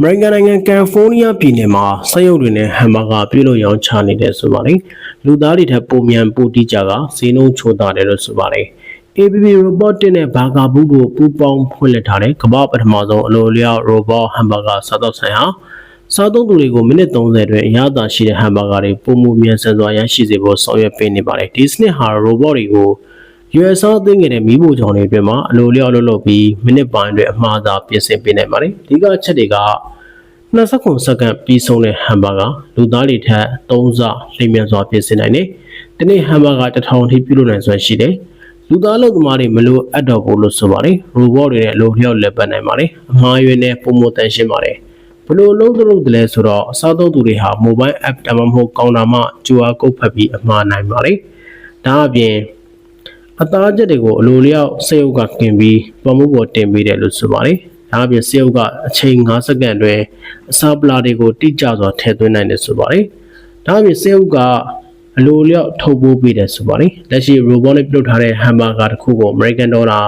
အမေရိကန်နိုင်ငံကယ်လီဖိုးနီးယားပြည်နယ်မှာစက်ရုပ်တွေနဲ့ဟမ်ဘာဂါပြုလုပ်ရောင်းချနေတယ်ဆိုပါလေလူသားတွေထက်ပုံမြန်ပိုတိကြကဈေးနှုန်းချိုးတာတယ်လို့ဆိုပါလေ ABB Robot တင်တဲ့ဘာဂါဘူးတို့ပူပေါင်းဖွင့်လှစ်ထားတဲ့ကမ္ဘာပထမဆုံးအလိုလျောက် robot hamburger စားတော့ဆိုင်ဟာစားသုံးသူတွေကိုမိနစ်30အတွင်းအရသာရှိတဲ့ hamburger တွေပုံမှုမြန်ဆန်စွာရရှိစေဖို့ဆောင်ရွက်ပေးနေပါတယ်ဒီစနစ်ဟာ robot တွေကို US အသင်းငယ်တဲ့မိဖို့ကြောင့်တွေအတွင်းမှာအလိုလျောက်လုပ်လုပ်ပြီးမိနစ်ပိုင်းအတွင်းအမှားသာပြင်ဆင်ပေးနိုင်ပါတယ်ဒီကအချက်တွေက29စက္ကန့်ပြီးဆုံးတဲ့ဟမ်ဘာဂါလူသားတွေထက်3ဆလျင်မြန်စွာပြင်ဆင်နိုင်တယ်ဒီနေ့ဟမ်ဘာဂါ1000ထိပြုလုပ်နိုင်စွမ်းရှိတယ်လူသားလုပ်သမားတွေမလို့အပ်တော့ဘူးလို့ဆိုပါတယ်ရိုဘော့တွေနဲ့အလိုလျောက်လက်ပတ်နိုင်ပါတယ်အမှားယွင်းနဲ့ပုံမတန်ရှင်းပါတယ်ဘလို့လုံးသလုံးတလဲဆိုတော့အစားသုံးသူတွေဟာ mobile app တမမဟုတ်ကောင်တာမှ QR code ဖတ်ပြီးအမှားနိုင်ပါတယ်ဒါအပြင် အသားချက်တွေကိုအလိုလျောက်စေယုတ်ကกินပြီးပမှုပေါ်တင်ပေးတယ်လို့ဆိုပါတယ်။ဒါအပြင်စေယုတ်ကအချိန်9စက္ကန့်အတွင်းအစာပလာတွေကိုတိကျစွာထည့်သွင်းနိုင်တယ်ဆိုပါတယ်။ဒါအပြင်စေယုတ်ကအလိုလျောက်ထုတ်ပိုးပေးတယ်ဆိုပါတယ်။လက်ရှိ robot နဲ့ပြုတ်ထားတဲ့ hamburger တစ်ခုကို American dollar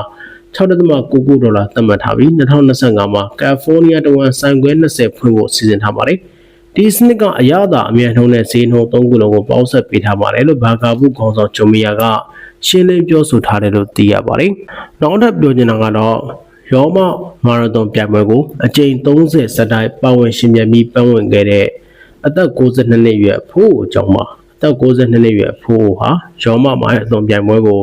6.99ဒေါ်လာသတ်မှတ်ထားပြီး2025မှာ California တဝန်ဆိုင်ခွဲ20ဖွင့်ဖို့စီစဉ်ထားပါတယ်။ဒီစနစ်ကအရသာအမြတ်နှုံးနဲ့ဈေးနှုန်း၃ခုလုံးကိုပေါင်းစပ်ပေးထားပါတယ်လို့ဘာကာဘူးခေါင်းဆောင်ဂျိုမီယာက ရှင်းလင်းပြောဆိုထားတယ်လို့သိရပါတယ်။နောက်ထပ်ပြောချင်တာကတော့ရောမမာရသွန်ပြိုင်ပွဲကိုအကြိမ်30စက်တိုင်းပါဝင်ရှင်မြတ်ပြီးပန်းဝင်ခဲ့တဲ့အသက်62နှစ်အရွယ်ဖိုးအကြောင်းပါအသက်62နှစ်အရွယ်ဖိုးဟာရောမမာရသွန်ပြိုင်ပွဲကို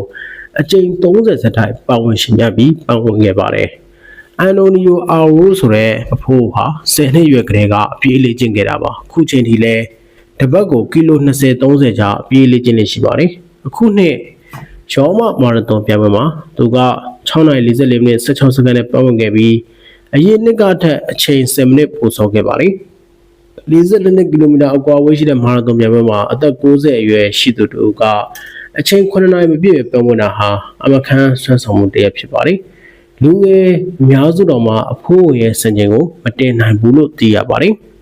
အကြိမ်30စက်တိုင်းပါဝင်ရှင်မြတ်ပြီးပန်းဝင်ခဲ့ပါတယ်။အန်တိုနီယိုအာရိုဆိုတဲ့အဖိုးဟာ10နှစ်ရွယ်ကလေးကအပြေးလေ့ကျင့်ခဲ့တာပါအခုချိန်ထိလဲတပတ်ကိုကီလို20 30ကျအပြေးလေ့ကျင့်နေရှိပါတယ်အခုနှစ် ရောမမာရသွန်ပြိုင်ပွဲမှာသူက6:44မိနစ်16စက္ကန့်နဲ့ပတ်ဝန်းခဲ့ပြီးအရင်နှစ်ကထက်အချိန်10မိနစ်ပိုစောခဲ့ပါတယ်42ကီလိုမီတာအကွာဝေးရှိတဲ့မာရသွန်ပြိုင်ပွဲမှာအသက်60အရွယ်ရှိသူတို့ကအချိန်9နာရီမပြည့်ပတ်ဝန်းတာဟာအမခန်းဆွမ်းဆောင်မှုတစ်ရပ်ဖြစ်ပါတယ်လူငယ်အများစုတော်မှာအဖိုးရဲ့စံချိန်ကိုမတင်နိုင်ဘူးလို့သိရပါတယ်။